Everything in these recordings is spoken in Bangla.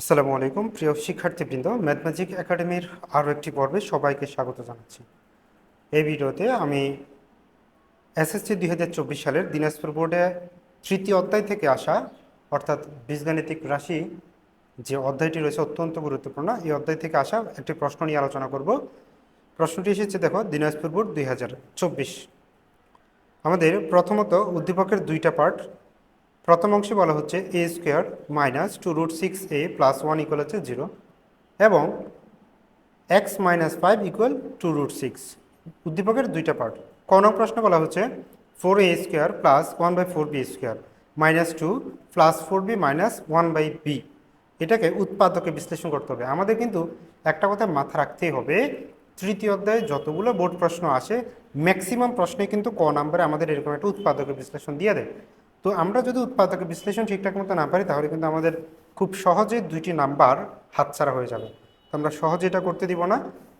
আসসালামু আলাইকুম। প্রিয় শিক্ষার্থীবৃন্দ ম্যাথমেটিক একাডেমির আরও একটি পর্বে সবাইকে স্বাগত জানাচ্ছি। এই ভিডিওতে আমি এসএসসি দুই হাজার চব্বিশ সালের দিনাজপুর বোর্ডে তৃতীয় অধ্যায় থেকে আসা, অর্থাৎ বীজগাণিতিক রাশি যে অধ্যায়টি রয়েছে, অত্যন্ত গুরুত্বপূর্ণ। এই অধ্যায় থেকে আসা একটি প্রশ্ন নিয়ে আলোচনা করব। প্রশ্নটি এসেছে, দেখো, দিনাজপুর বোর্ড দুই হাজার চব্বিশ। আমাদের প্রথমত উদ্দীপকের দুইটা পার্ট প্রথম অংশে বলা হচ্ছে A square minus two root six A plus one equal হচ্ছে জিরো এবং X minus five equal to root six উদ্দীপকের দুইটা পার্ট ক নং প্রশ্ন বলা হচ্ছে four A square plus one by four B square minus two plus four B minus one by B এটাকে উৎপাদকে বিশ্লেষণ করতে হবে। আমাদের কিন্তু একটা কথা মাথা রাখতেই হবে, তৃতীয় অধ্যায়ে যতগুলো বোর্ড প্রশ্ন আসে ম্যাক্সিমাম প্রশ্নে কিন্তু ক নাম্বারে আমাদের এরকম একটা উৎপাদকে বিশ্লেষণ দিয়ে দেয়। তো আমরা যদি উৎপাদক বিশ্লেষণ ঠিকঠাক মতো না পারি, তাহলে কিন্তু আমাদের খুব সহজে দুইটি নাম্বার হাতছাড়া হয়ে যাবে। তো আমরা সহজে এটা করতে দিব না।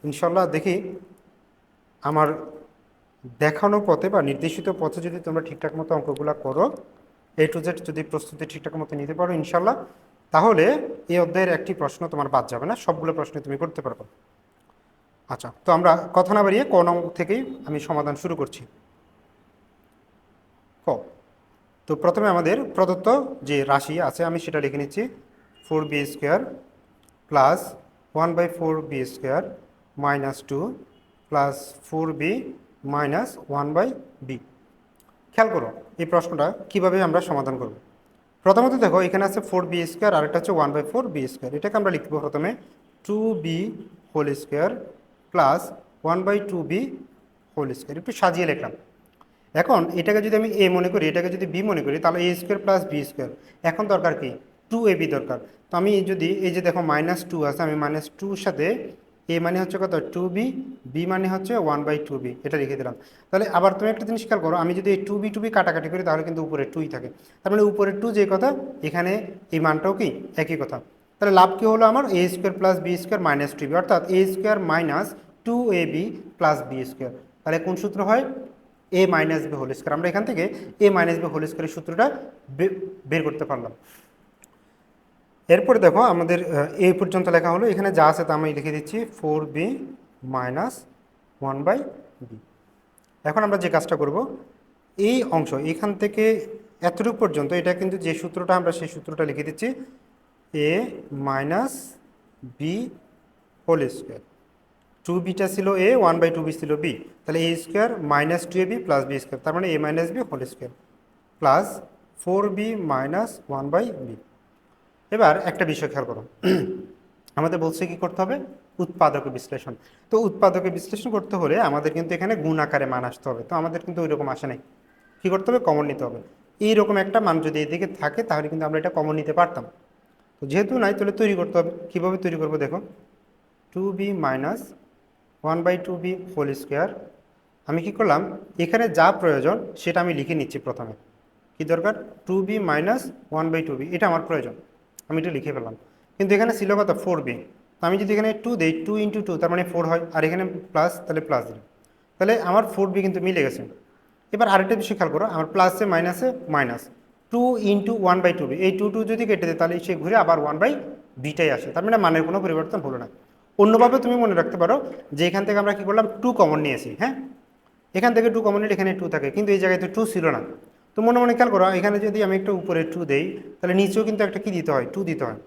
ইনশাল্লাহ দেখি আমার দেখানো পথে বা নির্দেশিত পথে যদি তোমরা ঠিকঠাক মতো অঙ্কগুলো করো এ টু জেড যদি প্রস্তুতি ঠিকঠাক মতো নিতে পারো ইনশাল্লাহ তাহলে এই অধ্যায়ের একটি প্রশ্ন তোমার বাদ যাবে না, সবগুলো প্রশ্ন তুমি করতে পারবে। আচ্ছা তো আমরা কথা না বাড়িয়ে ক নং থেকেই আমি সমাধান শুরু করছি ক তো প্রথমে আমাদের প্রদত্ত যে রাশি আছে, আমি সেটা লিখে নিচ্ছি। Four B square plus one by four B square minus two plus four B minus one by B. খেয়াল করো, এই প্রশ্নটা কীভাবে আমরা সমাধান করব? প্রথমত দেখো, এখানে আছে ফোর বি স্কোয়ার, আরেকটা হচ্ছে one by four B square. এটাকে আমরা লিখব প্রথমে two B whole square plus one by two B whole square. একটু সাজিয়ে লিখলাম। এখন এটাকে যদি আমি এ মনে করি, এটাকে যদি বি মনে করি, তাহলে A square plus B square এখন দরকার কি? টু এ বি দরকার। তো আমি যদি, এই যে দেখো মাইনাস টু আছে, আমি মাইনাস টুর সাথে এ মানে হচ্ছে কত? টু বি বি মানে হচ্ছে ওয়ান বাই টু বি এটা লিখে দিলাম। তাহলে আবার তুমি একটা জিনিস খেয়াল করো, আমি যদি এই টু বি টু বি কাটাকাটি করি, তাহলে কিন্তু উপরে টুই থাকে। তার মানে উপরে টু যে কথা, এখানে এই মানটাও কি? একই কথা। তাহলে লাভ কী হলো আমার? A square plus B square minus two B অর্থাৎ A square minus two A B plus B square তাহলে কোন সূত্র হয়? A minus B whole square আমরা এখান থেকে এ মাইনাস বি হোল স্কোয়ারের সূত্রটা বের করতে পারলাম। এরপরে দেখো আমাদের এই পর্যন্ত লেখা হলো। এখানে যা আছে তা আমি লিখে দিচ্ছি। Four B minus one by B এখন আমরা যে কাজটা করব, এই অংশ, এখান থেকে এতটুকু পর্যন্ত এটা কিন্তু যে সূত্রটা আমরা সেই সূত্রটা লিখে দিচ্ছি A minus B whole square two beta ছিল A one by two B ছিল বি তাহলে A square minus two A B plus B square তার মানে A minus B whole square plus four B minus one by B এবার একটা বিষয় খেয়াল করো, আমাদের বলছে কি করতে হবে? উৎপাদক বিশ্লেষণ। তো উৎপাদকে বিশ্লেষণ করতে হলে আমাদের কিন্তু এখানে গুণ আকারে মান আসতে হবে, তো আমাদের কিন্তু ওই রকম আসে নাই। কী করতে হবে? কমন নিতে হবে। এইরকম একটা মান যদি এদিকে থাকে, তাহলে কিন্তু আমরা এটা কমন নিতে পারতাম। তো যেহেতু নাই, তাহলে তৈরি করতে হবে। কীভাবে তৈরি করব? দেখো two B minus one by two B whole square আমি কি করলাম? এখানে যা প্রয়োজন সেটা আমি লিখে নিচ্ছি প্রথমে। কি দরকার? Two B minus one by two B এটা আমার প্রয়োজন। আমি এটা লিখে ফেললাম। কিন্তু এখানে ছিল কত? ফোর বি আমি যদি এখানে টু দিই টু ইন্টু টু তার মানে ফোর হয়। আর এখানে প্লাস তাহলে প্লাস দিলাম। তাহলে আমার ফোর বি কিন্তু মিলে গেছে। এবার আরেকটা বিষয় খেয়াল করো। আমার প্লাসে মাইনাসে minus two into one by two B এই টু টু যদি কেটে দেয় তাহলে সে ঘুরে আবার ওয়ান বাই বিটাই আসে। তার মানে মানের কোনো পরিবর্তন হলো না। অন্যভাবে তুমি মনে রাখতে পারো যে এখান থেকে আমরা কি করলাম টু কমন নিয়েছি হ্যাঁ? এখান থেকে টু কমন নিলে এখানে টু থাকে, কিন্তু এই জায়গায় তো টু ছিল না। তো মনে মনে খেয়াল করো, এখানে যদি আমি একটা উপরে টু দেই, তাহলে নিচেও কিন্তু একটা কি দিতে হয়? টু দিতে হয়।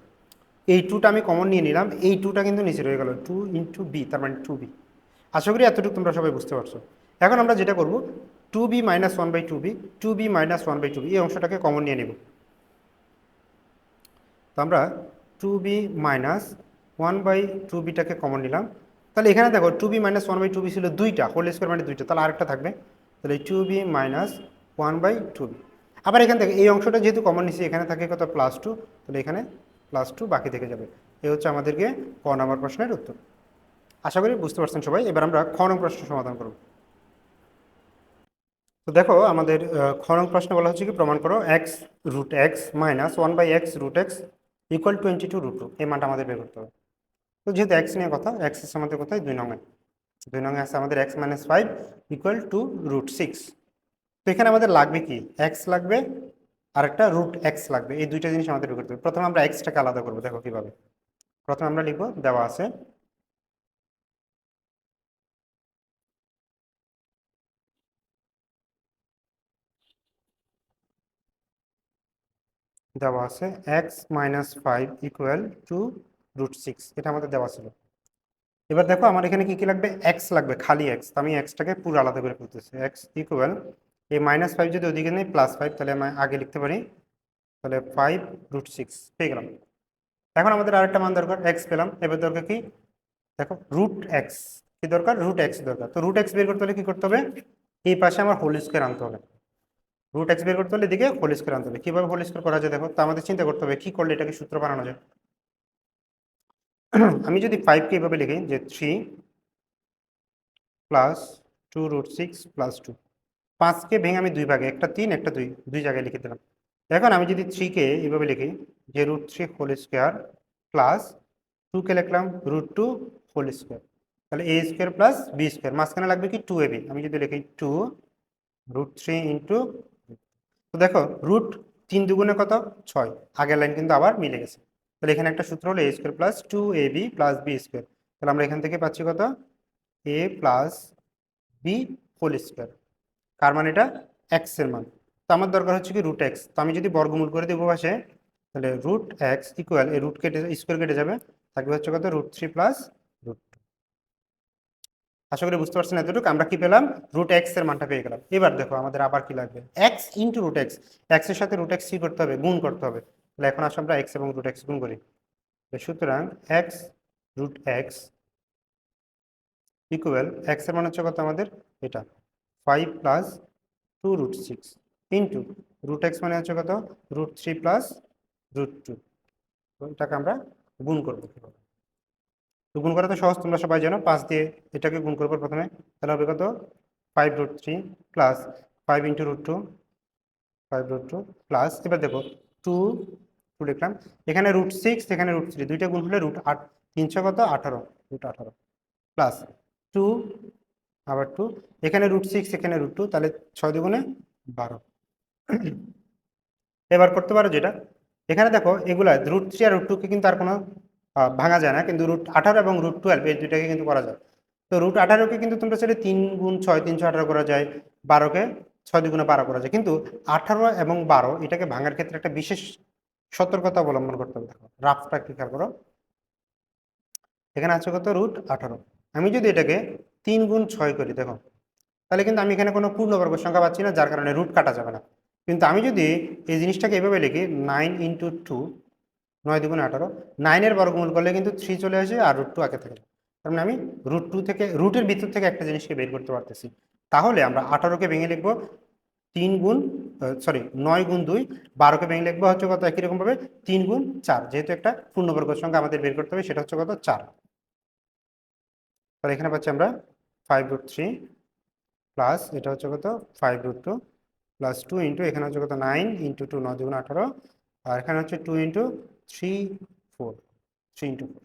এই টুটা আমি কমন নিয়ে নিলাম, এই টুটা কিন্তু নিচে রয়ে গেল টু ইন্টু বি তার মানে টু বি আশা করি এতটুকু তোমরা সবাই বুঝতে পারছ। এখন আমরা যেটা করব two B minus one by two B two B minus one by two B এই অংশটাকে কমন নিয়ে নেব। তো আমরা two B minus one by two বিটাকে common নিলাম। তাহলে এখানে দেখো two B minus one by two B ছিল দুইটা হোল স্কোয়ার মানে দুইটা, তাহলে আরেকটা থাকবে। তাহলে two B minus one by two B আবার এখান থেকে এই অংশটা যেহেতু কমন নিচ্ছি এখানে থাকে কত? প্লাস টু তাহলে এখানে প্লাস টু বাকি থেকে যাবে। এ হচ্ছে আমাদেরকে ক নাম্বার প্রশ্নের উত্তর। আশা করি বুঝতে পারছেন সবাই। এবার আমরা খ নং প্রশ্ন সমাধান করব। তো দেখো আমাদের খ নং প্রশ্নে বলা হচ্ছে কি? প্রমাণ করো X root X minus one by X root X equal twenty two root two এই মানটা আমাদের বের করতে হবে। তো যেহেতু এক্স নিয়ে কথা এক্স আমাদের কোথায়? দুই নঙে দুই নঙে আছে আমাদের X minus five equal to root six তো এখানে আমাদের লাগবে কি? এক্স লাগবে আর একটা রুট এক্স লাগবে। এই দুইটা জিনিস আমাদের করতে হবে। প্রথমে আমরা এক্সটাকে আলাদা করব, দেখো কীভাবে। প্রথমে আমরা লিখব, দেওয়া আছে দেওয়া আছে X minus five equal to root six এটা আমাদের দেওয়া ছিল। এবার দেখো আমার এখানে কি কি লাগবে? এক্স লাগবে, খালি এক্স আমি এক্সটাকে পুরো আলাদা করে ফেলতেছি এক্স ইকুয়াল এই মাইনাস ফাইভ যদি ওদিকে নেই প্লাস ফাইভ তাহলে আমি আগে লিখতে পারি। তাহলে ফাইভ রুট সিক্স পেয়ে গেলাম। এখন আমাদের আরেকটা মান দরকার এক্স পেলাম। এবার দরকার কি? দেখো রুট এক্স কি দরকার? রুট এক্স দরকার। তো রুট এক্স বের করতে হলে কি করতে হবে? এই পাশে আমার হোল স্কোয়ার আনতে হবে। রুট এক্স বের করতে হলে এদিকে হোল স্কোয়ার আনতে হবে। কীভাবে হোল স্কোয়ার করা যায় দেখো? তো আমাদের চিন্তা করতে হবে, কী করলে এটাকে সূত্র বানানো যায়? আমি যদি ফাইভকে এভাবে লিখি যে three plus two root six plus two পাঁচকে ভেঙে আমি দুই ভাগে, একটা তিন, একটা দুই দুই জায়গায় লিখে দিলাম। এখন আমি যদি থ্রিকে এইভাবে লিখি যে root three whole square plus টুকে লিখলাম রুট টু হোল স্কোয়ার তাহলে A square plus B square মাঝখানে লাগবে কি টু এ বি আমি যদি লিখি টু রুট থ্রি ইন্টু তো দেখো রুট তিন দুগুণে কত? ছয়। আগের লাইন কিন্তু আবার মিলে গেছে। তাহলে এখানে একটা সূত্র হলো A square plus two A B plus B square তাহলে আমরা এখান থেকে পাচ্ছি কত? A plus B whole square কার মান এটা? এক্সের মান। তো আমার দরকার হচ্ছে কি রুট এক্স তো আমি যদি বর্গমূল করে দেবো পাশে, তাহলে রুট এক্স ইকুয়াল এই রুট কেটে স্কোয়ার কেটে যাবে। থাকবে হচ্ছে কত? Root three plus root two আশা করি বুঝতে পারছেন এতটুকু। আমরা কি পেলাম? রুট এক্সের মানটা পেয়ে গেলাম। এবার দেখো আমাদের আবার কি লাগবে? এক্স ইন্টু রুট এক্স এক্সের সাথে রুট এক্স কি করতে হবে? গুণ করতে হবে। তাহলে এখন আসলে আমরা এক্স এবং রুট এক্স গুণ করি। সুতরাং এক্স রুট এক্স ইকুয়াল এক্সের মান হচ্ছে কত আমাদের? এটা five plus two root six into root X মানে হচ্ছে কত? Root three plus root two এটাকে আমরা গুণ করব তো গুণ করা তো সহজ, তোমরা সবাই জানো, পাঁচ দিয়ে এটাকে গুণ করব প্রথমে। তাহলে হবে কত? Five root three plus five into root two five root two plus এবার দেখো টু টু লিখলাম। এখানে রুট সিক্স এখানে রুট থ্রি দুইটা গুণ হলে রুট আট তিনশো কত? আঠারো। রুট আঠারো। প্লাস টু আবার টু এখানে রুট সিক্স এখানে রুট টু তাহলে ছয় দুগুণে বারো। এবার করতে পারো যেটা। এখানে দেখো, এগুলা রুট থ্রি আর রুট টুকে কিন্তু আর কোনো ভাঙা যায় না। কিন্তু রুট আঠারো এবং রুট টুয়েলভ এই দুইটাকে কিন্তু করা যায়। তো রুট আঠারোকে কিন্তু তোমরা সেটা তিন গুণ ছয়, তিনশো আঠারো করা যায়। বারোকে ছয় দুগুণে বারো করা যায়। কিন্তু আঠারো এবং বারো এটাকে ভাঙার ক্ষেত্রে একটা বিশেষ সতর্কতা অবলম্বন করতে হবে। দেখো রাফটা কি খেয়াল করো। এখানে আছে কত? রুট আঠারো। আমি যদি এটাকে তিন গুণ ছয় করি, দেখো, তাহলে কিন্তু আমি এখানে কোনো পূর্ণবর্গ সংখ্যা পাচ্ছি না, যার কারণে রুট কাটা যাবে না। কিন্তু আমি যদি এই জিনিসটাকে এভাবে লিখি নাইন ইন্টু টু নয় দুগুণ আঠারো নাইনের বর্গমূল করলে কিন্তু থ্রি চলে আসে আর রুট টু আগে থাকে। তার মানে আমি রুট টু থেকে রুটের ভিতর থেকে একটা জিনিসকে বের করতে পারতেছি। তাহলে আমরা আঠারোকে ভেঙে লিখব তিন গুণ সরি নয় গুণ দুই, বারোকে ভেঙে লিখব হচ্ছে কত? একই রকমভাবে তিন গুণ চার, যেহেতু একটা পূর্ণবর্গ সংখ্যা আমাদের বের করতে হবে, সেটা হচ্ছে কত? চার। তাহলে এখানে পাচ্ছি আমরা ফাইভ রুট থ্রি প্লাস এটা হচ্ছে কত? Five root two plus two into এখানে হচ্ছে কত? নাইন ইন্টু টু নয় দুগুণ আঠারো। আর এখানে হচ্ছে two into three four three into four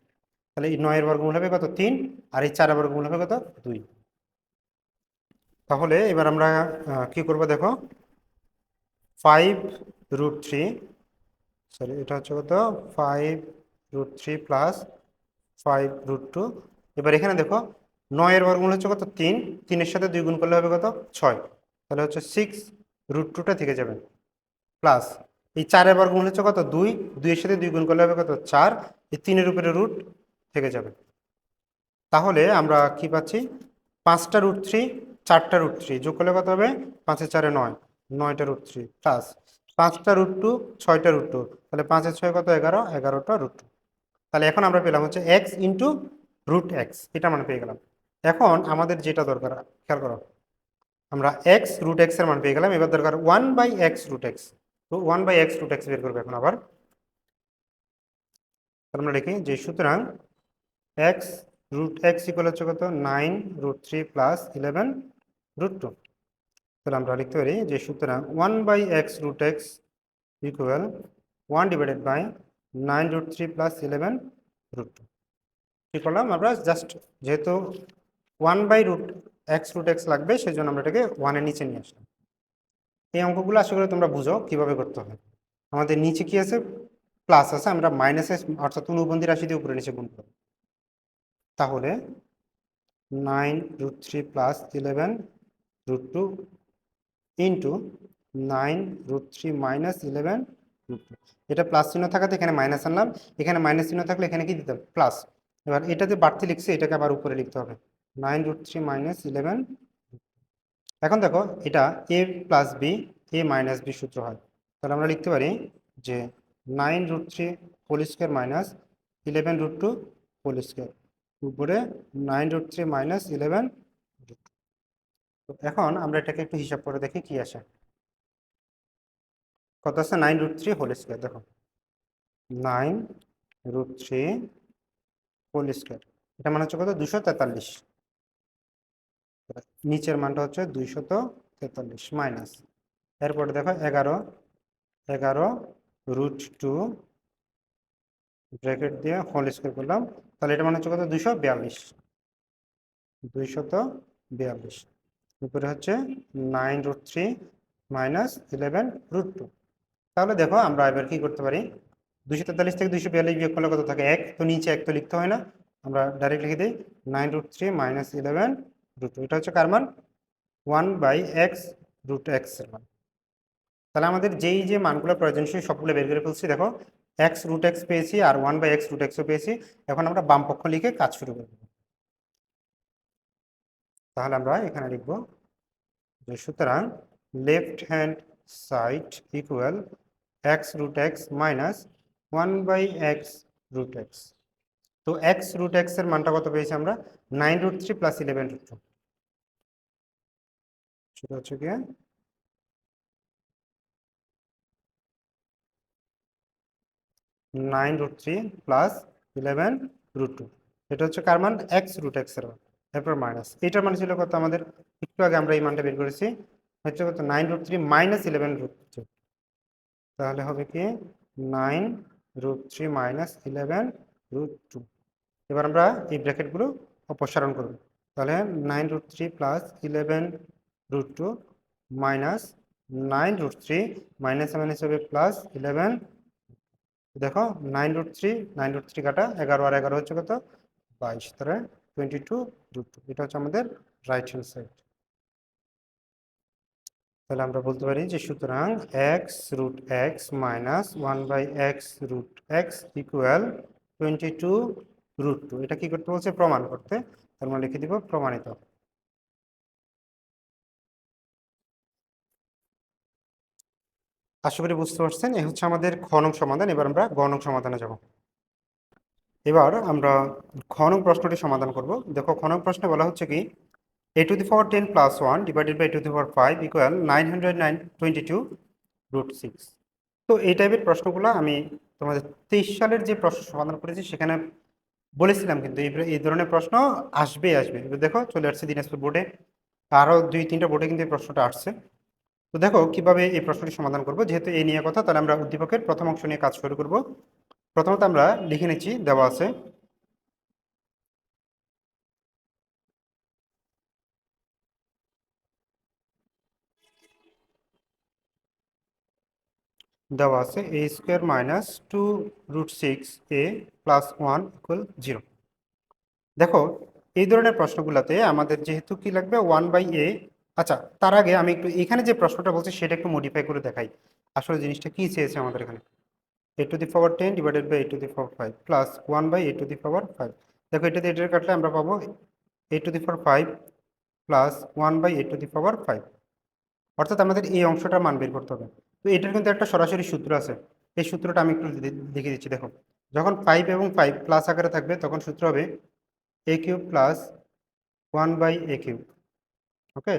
তাহলে এই নয়ের বর্গমূল হবে কত? তিন। আর এই চারের বর্গমূল হবে কত? দুই। তাহলে এবার আমরা কি করব দেখো? ফাইভ রুট থ্রি সরি এটা হচ্ছে কত? Five root three plus five root two এবার এখানে দেখো, নয়ের বর্গমূল হচ্ছে কত? তিন। তিনের সাথে দুই গুণ করলে হবে কত? ছয়। তাহলে হচ্ছে সিক্স রুট টুটা থেকে যাবে। প্লাস এই চারের বর্গমূল হচ্ছে কত? দুই। দুইয়ের সাথে দুই গুণ করলে হবে কত? চার। এই তিনের উপরে রুট থেকে যাবে। তাহলে আমরা কি পাচ্ছি? পাঁচটা রুট থ্রি চারটা রুট থ্রি যোগ করলে কত হবে? পাঁচে চারে নয়। নয়টা রুট থ্রি প্লাস পাঁচটা রুট টু ছয়টা রুট টু তাহলে পাঁচের ছয় কত? এগারো। এগারোটা রুট টু তাহলে এখন আমরা পেলাম হচ্ছে এক্স ইন্টু রুট এক্স এটা মানে পেয়ে গেলাম। এখন আমাদের যেটা দরকার, খেয়াল করো। আমরা এক্স রুট এক্সের মান পেয়ে গেলাম। এবার দরকার one by X root X তো one by X root X বের করব এখন আবার। আমরা লিখি যে সুতরাং এক্স রুট এক্স ইকুয়াল হচ্ছে কত? Nine root three plus eleven root two তাহলে আমরা লিখতে পারি যে সুতরাং one by X root X equal one divided by nine root three plus eleven root two কী করলাম আমরা? জাস্ট যেহেতু one by root X root X লাগবে সেই জন্য আমরা এটাকে ওয়ানের নিচে নিয়ে আসলাম। এই অঙ্কগুলো আশা করি তোমরা বুঝো কীভাবে করতে হবে আমাদের নিচে কি আছে? প্লাস আছে, আমরা মাইনাসে অর্থাৎ অনুবন্ধী রাশি দিয়ে উপরে নিচে গুণ করব। তাহলে nine root three plus eleven root two into nine root three minus eleven root two এটা প্লাস চিহ্ন থাকাতে এখানে মাইনাস আনলাম। এখানে মাইনাস চিহ্ন থাকলে এখানে কি দিতাম প্লাস এবার এটা যে বাড়তি লিখছে, এটাকে আবার উপরে লিখতে হবে। Nine root three minus eleven এখন দেখো, এটা A plus B A minus B সূত্র হয়। তাহলে আমরা লিখতে পারি যে nine root three whole square minus eleven root two whole square উপরে nine root three minus eleven এখন আমরা এটাকে একটু হিসাব করে দেখি কি আসে। কত আছে nine root three whole square, দেখো। Nine root three whole square. এটা মানে হচ্ছে কত? দুশো তেতাল্লিশ। নিচের মানটা হচ্ছে দুইশত তেতাল্লিশ মাইনাস। এরপরে দেখো এগারো এগারো রুট টু ব্র্যাকেট দিয়ে হোল স্কোয়ার করলাম। তাহলে এটা মানে হচ্ছে কত? দুশো বিয়াল্লিশ। দুইশত বিয়াল্লিশ। উপরে হচ্ছে nine root three minus eleven root two তাহলে দেখো আমরা এবার কি করতে পারি? দুশো তেতাল্লিশ থেকে দুশো বিয়াল্লিশ বিয়োগ করলে কত থাকে? এক। তো নিচে এক তো লিখতে হয় না। আমরা ডাইরেক্ট লিখে দিই। Nine root three minus eleven root two এটা হচ্ছে কার মান? ওয়ান বাই এক্স রুট এক্সের মান। তাহলে আমাদের যেই যে মানগুলো প্রয়োজন, সেই সবগুলো বের করে ফেলছি। দেখো এক্স রুট এক্স পেয়েছি আর ওয়ান বাই এক্স রুট এক্সও পেয়েছি। এখন আমরা বামপক্ষ লিখে কাজ শুরু করব। তাহলে আমরা এখানে লিখব যে সুতরাং left hand side equal x root x minus one by x root x তো এক্স রুট এক্সের মানটা কত পেয়েছি আমরা? Nine root three plus eleven root two সেটা হচ্ছে কি nine root three plus eleven root two এটা হচ্ছে কার মান? এক্স রুট এক্সের মান। এরপর মাইনাস এইটার মান ছিল কত আমাদের? একটু আগে আমরা এই মানটা বের করেছি, হচ্ছে কত? Nine root three minus eleven root two তাহলে হবে কি? Nine root three minus eleven root two এবার আমরা এই ব্র্যাকেটগুলো অপসারণ করব। তাহলে nine root three plus eleven root two minus nine root three minus minus হবে প্লাস ইলেভেন দেখো nine root three nine root three কাটা এগারো আর এগারো হচ্ছে কত? বাইশ। তাহলে টোয়েন্টি টু টু এটা হচ্ছে আমাদের রাইট হ্যান্ড সাইড তাহলে আমরা বলতে পারি যে সুতরাং x root x minus one by x root x equal twenty two root two এটা কি করতে বলছে? প্রমাণ করতে। তার মানে লিখে দিব প্রমাণিত। আশা করি বুঝতে পারছেন। এই হচ্ছে আমাদের খনক সমাধান। এবার আমরা গণক সমাধানে যাব। এবার আমরা খনক প্রশ্নটি সমাধান করব। দেখো খনক প্রশ্নে বলা হচ্ছে কি a to the power ten plus one divided by to the power five equal nine hundred nine twenty two root six তো এই টাইপের প্রশ্নগুলো আমি তোমাদের তেইশ সালের যে প্রশ্ন সমাধান করেছি, সেখানে বলেছিলাম কিন্তু এই ধরনের প্রশ্ন আসবেই আসবে। দেখো, চলে আসছে দিনাজপুর বোর্ডে। আরও দুই, তিনটা বোর্ডে কিন্তু এই প্রশ্নটা আসছে। তো দেখো, কীভাবে এই প্রশ্নটি সমাধান করব? যেহেতু এই নিয়ে কথা, তাহলে আমরা উদ্দীপকের প্রথম অংশ নিয়ে কাজ শুরু করব। প্রথমত আমরা লিখে নিচ্ছি, দেওয়া আছে। দেওয়া আছে a square minus two root six a plus one equal zero দেখো, এই ধরনের প্রশ্নগুলোতে আমাদের যেহেতু কি লাগবে? ওয়ান বাই এ আচ্ছা তার আগে আমি একটু এখানে যে প্রশ্নটা বলছি, সেটা একটু মডিফাই করে দেখাই। আসলে জিনিসটা কি চেয়েছে আমাদের এখানে? A to the power ten divided by a to the power five plus one by a to the power five দেখো এটাতে এটার কাটলে আমরা পাবো a to the power five plus one by a to the power five অর্থাৎ আমাদের এই অংশটার মান বের করতে হবে। তো এটার কিন্তু একটা সরাসরি সূত্র আছে। এই সূত্রটা আমি একটু লিখে দিচ্ছি, দেখো। যখন ফাইভ এবং ফাইভ প্লাস আকারে থাকবে, তখন সূত্র হবে a cube plus one by a cube okay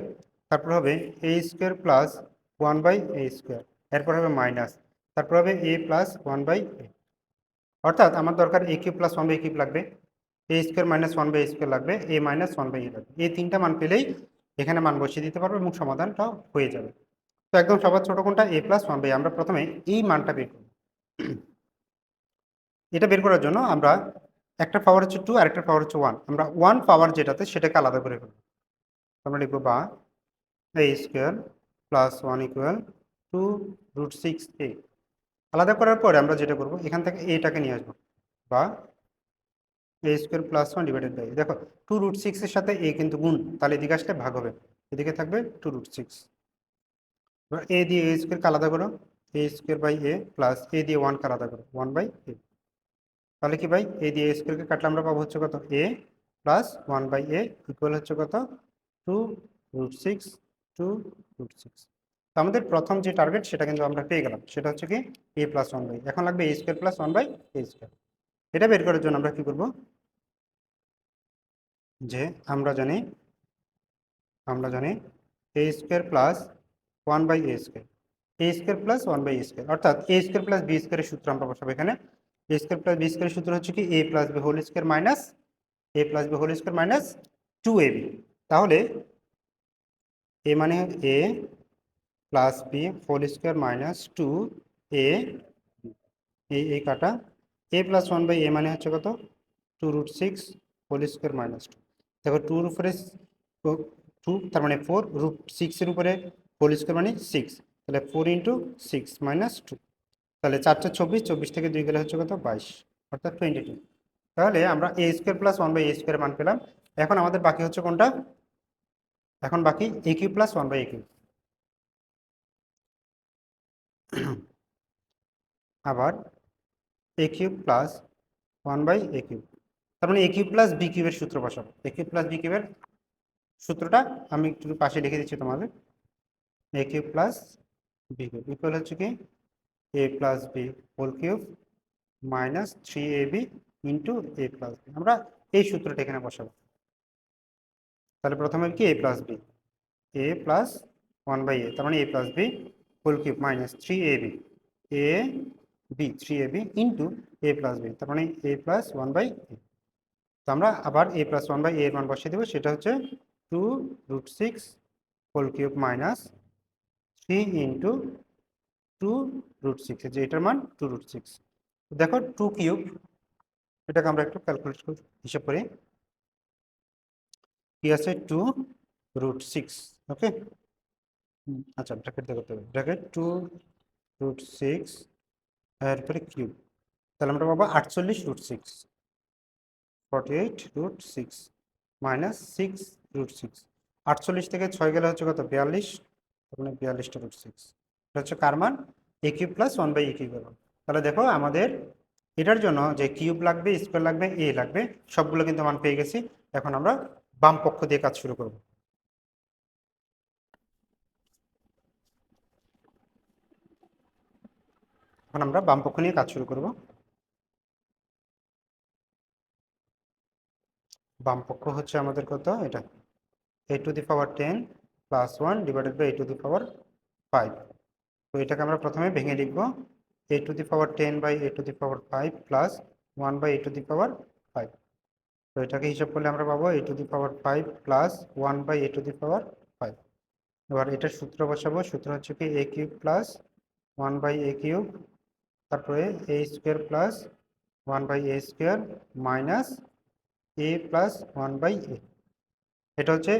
তারপর হবে a square plus one by a square এরপর হবে মাইনাস তারপর হবে a plus one by a অর্থাৎ আমার দরকার a cube plus one by cube লাগবে। A square minus one by square লাগবে। A minus one by a লাগবে। এই তিনটা মান পেলেই এখানে মান বসিয়ে দিতে পারব এবং সমাধানটাও হয়ে যাবে। তো একদম সবার ছোটো কোনটা? এ প্লাস ওয়ান বাই আমরা প্রথমে এই মানটা বের করব। এটা বের করার জন্য আমরা একটা পাওয়ার হচ্ছে টু আর একটা পাওয়ার হচ্ছে ওয়ান আমরা ওয়ান পাওয়ার যেটাতে সেটাকে আলাদা করে ফেলব। আমরা লিখব বা a square plus one equal two root six a আলাদা করার পরে আমরা যেটা করব, এখান থেকে এটাকে নিয়ে আসব। বা a square plus one divided by দেখো টু রুট সিক্সের সাথে এ কিন্তু গুণ, তাহলে এদিকে আসলে ভাগ হবে। এদিকে থাকবে টু রুট সিক্স এবার এ দিয়ে এ স্কোয়ারকে আলাদা করো। A square by a plus a দিয়ে ওয়ানকে আলাদা করো ওয়ান বাই এ তাহলে কি ভাই? এ দিয়ে এ স্কোয়ারকে কাটলে আমরা পাবো হচ্ছে কত? A plus one by a equal হচ্ছে কত? Two root six two root six তো আমাদের প্রথম যে টার্গেট সেটা কিন্তু আমরা পেয়ে গেলাম। সেটা হচ্ছে কি এ প্লাস ওয়ান বাই এখন লাগবে a square plus one by a square এটা বের করার জন্য আমরা কি করব? যে আমরা জানি আমরা জানি a square plus one by a square a square plus one by a square অর্থাৎ এ স্কোয়ার প্লাস বি স্কোয়ারের সূত্র আমরা বসাবো এখানে। এ স্কোয়ার প্লাস বি স্কোয়ারের সূত্র হচ্ছে কি a plus b whole square minus a plus b whole square minus two a b তাহলে এ মানে a plus b whole square minus two a a a কাটা। A plus one by a মানে হচ্ছে কত? Two root six whole square minus two দেখো টুর উপরে টু তার মানে ফোর রুট সিক্সের উপরে হোল স্কোয়ার মানে সিক্স তাহলে four into six minus two তাহলে চারটে চব্বিশ চব্বিশ থেকে দুই গেলে হচ্ছে কত? বাইশ, অর্থাৎ টোয়েন্টি টু তাহলে আমরা a square plus one by a square মান পেলাম। এখন আমাদের বাকি হচ্ছে কোনটা? এখন বাকি a Q plus one by a Q আবার a cube plus one by a cube. তার মানে এ কিউব প্লাস বি কিউবের সূত্র বসাবো। এ কিউব প্লাস বি কিউবের সূত্রটা আমি একটু পাশে লিখে দিচ্ছি তোমাদের। A cube plus b cube equal হচ্ছে কি? A plus b whole cube minus three a b into a plus b আমরা এই সূত্রটা এখানে বসাবো। তাহলে প্রথমে কি? A plus b a plus one by a তার মানে a plus b whole cube minus three a b a b three a b into a plus b তার মানে a plus one by a তো আমরা আবার এ প্লাস ওয়ান বাই এর মান বসিয়ে দেবো। সেটা হচ্ছে two root six whole cube minus three into two root six যে এটার মান টু রুট সিক্স দেখো টু কিউব এটাকে আমরা একটু ক্যালকুলেট করি, হিসাব করি। কি আছে? টু রুট সিক্স ওকে আচ্ছা ব্র্যাকেট করতে হবে। ব্র্যাকেট টু রুট সিক্স এরপরে কিউব। তাহলে আমরা পাবো আটচল্লিশ root six. Forty eight root six minus six root six. আটচল্লিশ থেকে ছয় গেলে হচ্ছে কত? বিয়াল্লিশ। মানে বিয়াল্লিশটা রুট সিক্স। এটা হচ্ছে কার মান? A cube plus one by a cube তাহলে দেখো আমাদের এটার জন্য যে কিউব লাগবে, স্কোয়ার লাগবে, এ লাগবে, সবগুলো কিন্তু মান পেয়ে গেছি। এখন আমরা বাম পক্ষ দিয়ে কাজ শুরু করব। এখন আমরা বাম পক্ষ নিয়ে কাজ শুরু করব। বাম পক্ষ হচ্ছে আমাদের কত? এটা a to the power ten plus one divided by a to the power five তো এটাকে আমরা প্রথমে ভেঙে লিখব। A to the power ten by a to the power five plus one by a to the power five তো এটাকে হিসাব করলে আমরা পাবো a to the power five plus one by a to the power five এবার এটার সূত্র বসাবো। সূত্র হচ্ছে কি a cube plus one by a cube তারপরে a square plus one by a square minus a plus one by a এটা হচ্ছে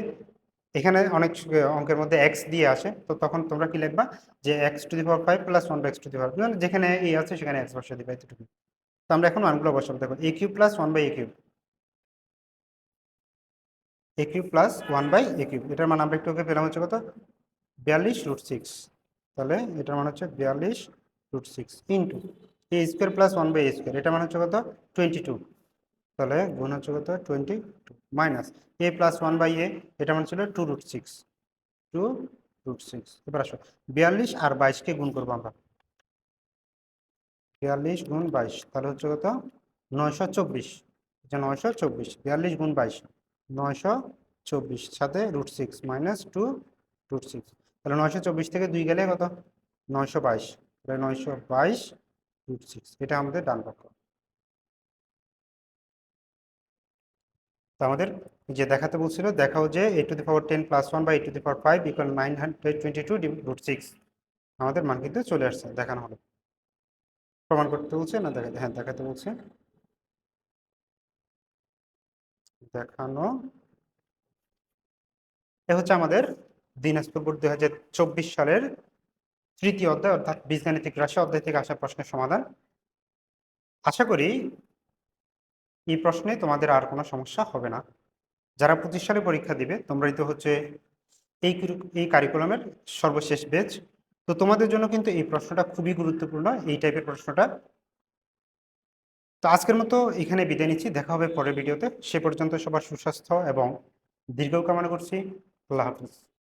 এখানে অনেক অঙ্কের মধ্যে এক্স দিয়ে আসে। তো তখন তোমরা কি লিখবা যে x to the power five plus one by x to the power মানে যেখানে এ আছে সেখানে এক্স বসিয়ে দিবে এতটুকু। তো আমরা এখন মানগুলো বসাবো। দেখো a cube plus one by a cube a cube plus one by a cube এটার মান আমরা একটু পেলাম হচ্ছে কত? বিয়াল্লিশ রুট সিক্স তাহলে এটার মান হচ্ছে বিয়াল্লিশ root six into a square plus one by a square এটা মান হচ্ছে কত? টোয়েন্টি টু তাহলে গুণ হচ্ছে কত? Twenty two minus a plus one by a এটা মানে ছিল two root six two root six এবার আসো, বিয়াল্লিশ আর বাইশকে গুণ করব আমরা? বিয়াল্লিশ গুণ বাইশ, তাহলে হচ্ছে কত? নয়শো চব্বিশ। আচ্ছা নয়শো চব্বিশ, বিয়াল্লিশ গুণ বাইশ, নয়শো চব্বিশ। সাথে root six minus two root six তাহলে নয়শো চব্বিশ থেকে দুই গেলে কত? নয়শো বাইশ। নয়শো বাইশ রুট সিক্স এটা আমাদের ডান পক্ষ তো আমাদের যে দেখাতে বলছিল, দেখাও যে a to the power ten plus one বা a to the power five equal nine hundred twenty two root six আমাদের মান কিন্তু চলে আসছে, দেখানো হলো। প্রমাণ করতে বলছে না দেখাতে? হ্যাঁ দেখাতে বলছে। দেখানো। এ হচ্ছে আমাদের দিনাজপুর বোর্ড দুই হাজার চব্বিশ সালের তৃতীয় অধ্যায় অর্থাৎ বীজগাণিতিক রাশি অধ্যায় থেকে আসা প্রশ্নের সমাধান। আশা করি এই প্রশ্নে তোমাদের আর কোনো সমস্যা হবে না। যারা পঁচিশ সালে পরীক্ষা দিবে তোমরা তো হচ্ছে এই এই কারিকুলামের সর্বশেষ বেচ তো তোমাদের জন্য কিন্তু এই প্রশ্নটা খুবই গুরুত্বপূর্ণ, এই টাইপের প্রশ্নটা। তো আজকের মতো এখানে বিদায় নিচ্ছি। দেখা হবে পরের ভিডিওতে সে পর্যন্ত সবার সুস্বাস্থ্য এবং দীর্ঘ কামনা করছি। আল্লাহ হাফিজ।